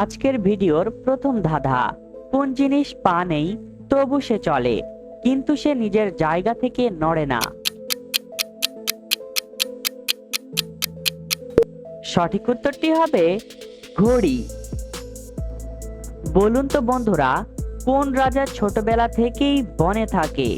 আজকের ভিডিওর প্রথম ধাঁধা, কোন জিনিস পা নেই, তবু সে চলে, কিন্তু সে নিজের জায়গা থেকে নড়ে না। সঠিক উত্তরটি হবে ঘড়ি। বলুন তো বন্ধুরা, কোন রাজা ছোটবেলা থেকেই বনে থাকে?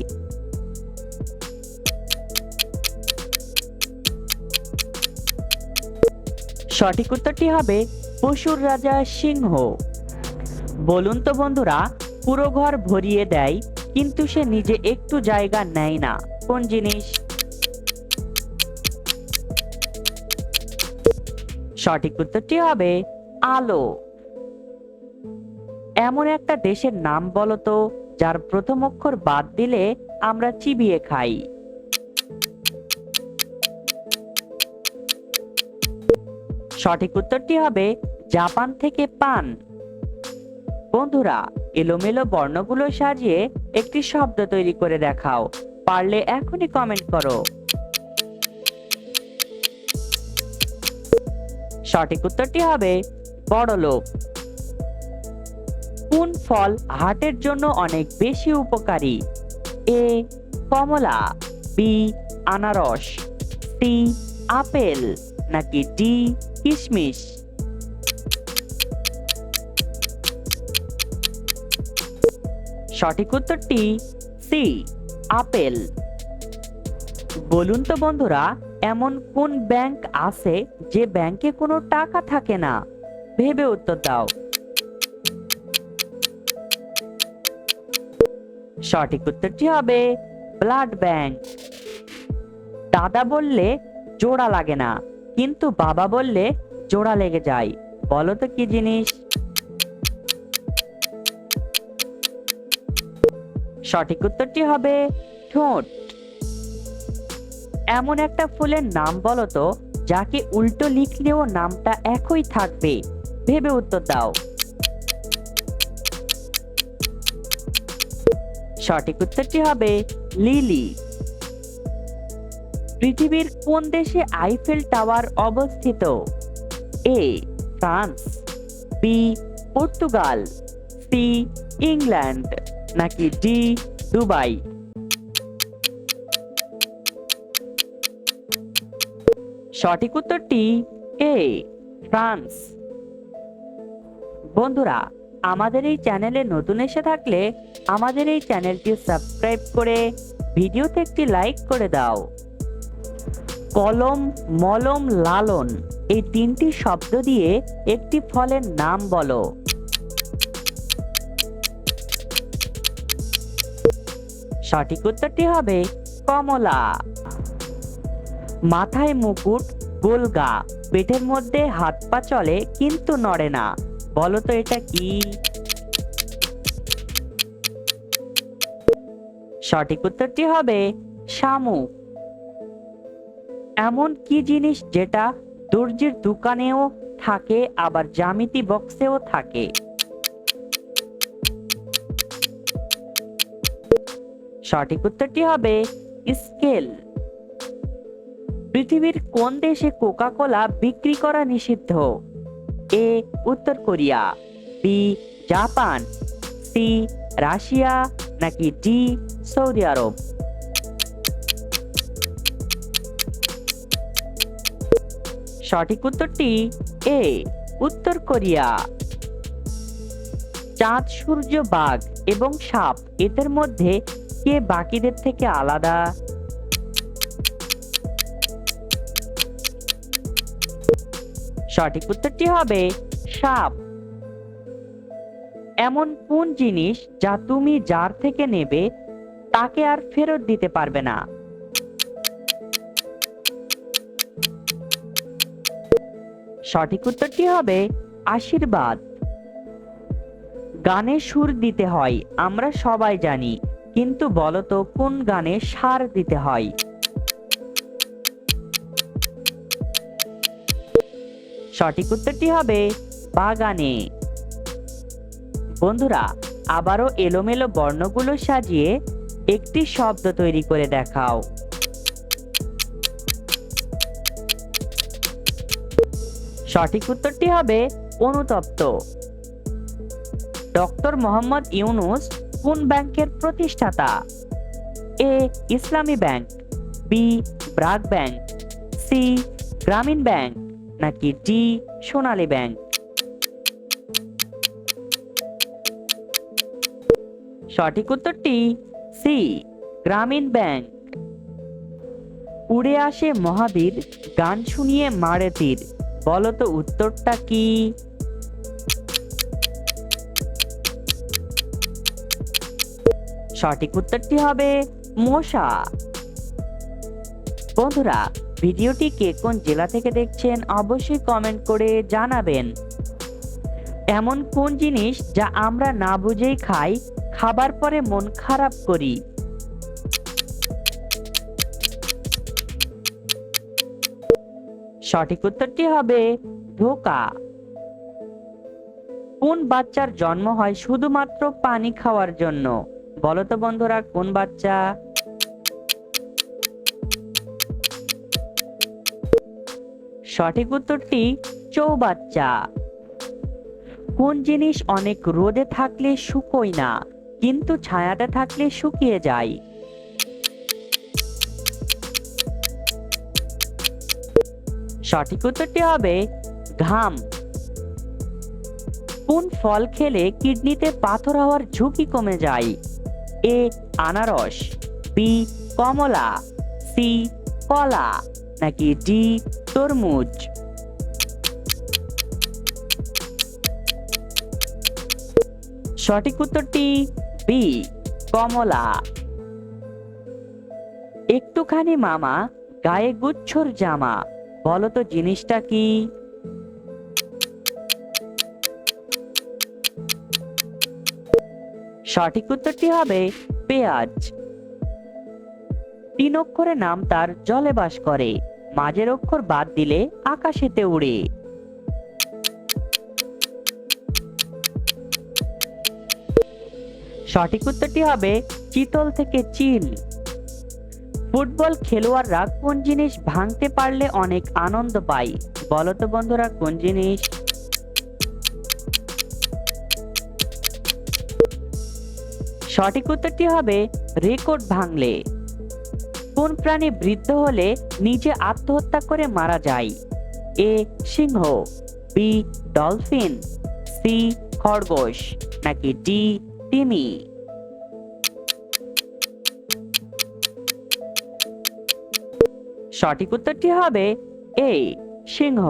সঠিক উত্তরটি হবে পশুর রাজা সিংহ। বলুন তো বন্ধুরা, পুরো ঘর ভরিয়ে দেয়, কিন্তু সে নিজে একটু জায়গা নেয় না। কোন জিনিস? সঠিক উত্তরটি হবে আলো। এমন একটা দেশের নাম বলো তো, যার প্রথম অক্ষর বাদ দিলে আমরা চিবিয়ে খাই। সঠিক উত্তরটি হবে জাপান থেকে পান। বন্ধুরা, এলোমেলো বর্ণগুলো সাজিয়ে একটি শব্দ তৈরি করে দেখাও। পারলে এখনই কমেন্ট করো। সঠিক উত্তরটি হবে বড় লোক কোন ফল হার্টের জন্য অনেক বেশি উপকারী? এ, কমলা, বি, আনারস, সি, আপেল, নাকি ডি, কিশমিশ? সঠিক উত্তরটি সি, আপেল। বলুন তো বন্ধুরা, এমন কোন ব্যাংক আছে যে ব্যাংকে কোনো টাকা থাকে না? ভেবে উত্তর দাও। সঠিক উত্তরটি হবে ব্লাড ব্যাংক। দাদা বললে, জোড়া লাগে না, কিন্তু বাবা বললে, জোড়া লেগে যায়। বলো তো কি জিনিস? সঠিক উত্তরটি হবে ঠোঁট। এমন একটা ফুলের নাম বলো তো, যাকে উল্টো লিখলেও নামটা একই থাকবে। ভেবে উত্তর দাও। সঠিক উত্তরটি হবে লিলি। পৃথিবীর কোন দেশে আইফেল টাওয়ার অবস্থিত? A, France, B, Portugal, C, England. নাকি ডি, দুবাই? সঠিক উত্তরটি এ, ফ্রান্স। বন্ধুরা, আমাদের এই চ্যানেলে নতুন এসে থাকলে আমাদের এই চ্যানেলটি সাবস্ক্রাইব করে ভিডিওতে একটি লাইক করে দাও। কলম, মলম লালন, এই তিনটি শব্দ দিয়ে একটি ফলের নাম বলো। সঠিক উত্তরটি হবে কমলা। মাথায় মুকুট, গোলগা। পেটের মধ্যে হাত পা চলে, কিন্তু নড়ে না। বলো তো এটা কি? সঠিক উত্তরটি হবে শামুক এমন কি জিনিস যেটা দর্জির দোকানেও থাকে, আবার জ্যামিতি বক্সেও থাকে? সঠিক উত্তরটি হবে স্কেল। পৃথিবীর কোন দেশে কোকা কোলা বিক্রি করা নিষিদ্ধ? এ, উত্তর Korea, B, Japan, C, Russia, নাকি ডি, সৌদি আরব? সঠিক উত্তরটি এ, উত্তর কোরিয়া। চাঁদ, সূর্য, বাঘ এবং সাপ। এদের মধ্যে কে বাকিদের থেকে আলাদা? সঠিক উত্তরটি হবে সাপ। এমন কোন জিনিস যা তুমি যার থেকে নেবে, তাকে আর ফেরত দিতে পারবে না? সঠিক উত্তরটি হবে আশীর্বাদ। গানে সুর দিতে হয়, আমরা সবাই জানি। কিন্তু বলতো, কোন গানে সার দিতে হয়? সঠিক উত্তরটি হবে, বাগানে। বন্ধুরা, আবারও এলোমেলো বর্ণগুলো সাজিয়ে একটি শব্দ তৈরি করে দেখাও। সঠিক উত্তরটি হবে, অনুতপ্ত। ডক্টর মোহাম্মদ ইউনুস কোন ব্যাংকের প্রতিষ্ঠাতা? A, Islami bank, B, BRAC bank, C, Grameen bank, নাকি ডি, সোনালী ব্যাংক? সঠিক উত্তরটি সি, গ্রামীণ ব্যাংক। উড়ে আসে মহাবীর, গান শুনিয়ে মারে তীর। বলো তো উত্তরটা কি? সঠিক উত্তরটি হবে মশা। বন্ধুরা, ভিডিওটি কে কোন জেলা থেকে দেখছেন অবশ্যই কমেন্ট করে জানাবেন। এমন কোন জিনিস যা আমরা না বুঝেই খাই, খাবার পরে মন খারাপ করি? সঠিক উত্তরটি হবে ধোকা। কোন বাচ্চার জন্ম হয় শুধুমাত্র পানি খাওয়ার জন্য? বলো তো বন্ধুরা, কোন বাচ্চা? সঠিক উত্তরটি, চৌবাচ্চা। কোন জিনিস অনেক রোদে থাকলে শুকোয় না, কিন্তু ছায়াতে থাকলে শুকিয়ে যায়? সঠিক উত্তরটি হবে ঘাম। কোন ফল খেলে কিডনিতে পাথর হওয়ার ঝুঁকি কমে যায়? এ আনারস, বি কমলা, সি কলা, নাকি ডি তরমুজ? সঠিক উত্তরটি বি, কমলা। একটুখানি মামা, গায়ে গুচ্ছর জামা বলতো জিনিসটা কি? সঠিক উত্তরটি হবে পেঁয়াজ। তিন অক্ষরে নাম তার জলে বাস করে। মাঝের অক্ষর বাদ দিলে আকাশেতে উড়ে। সঠিক উত্তরটি হবে চিতল থেকে চিল। ফুটবল খেলোয়াড়রা কোন জিনিস ভাঙতে পারলে অনেক আনন্দ পায়? বলতো বন্ধুরা, কোন জিনিস সঠিক উত্তরটি হবে রেকর্ড ভাঙলে। কোন প্রাণী বৃদ্ধ হলে নিজে আত্মহত্যা করে মারা যায়? এ, সিংহ, বি, ডলফিন, সি, খরগোশ, নাকি ডি, তিমি? সঠিক উত্তরটি হবে এ, সিংহ।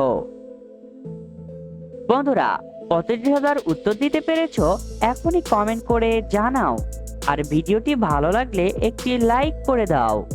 বন্ধুরা হাজার উত্তর দিতে পেরেছ, এখনই কমেন্ট করে জানাও। আর ভিডিওটি ভালো লাগলে একটি লাইক করে দাও।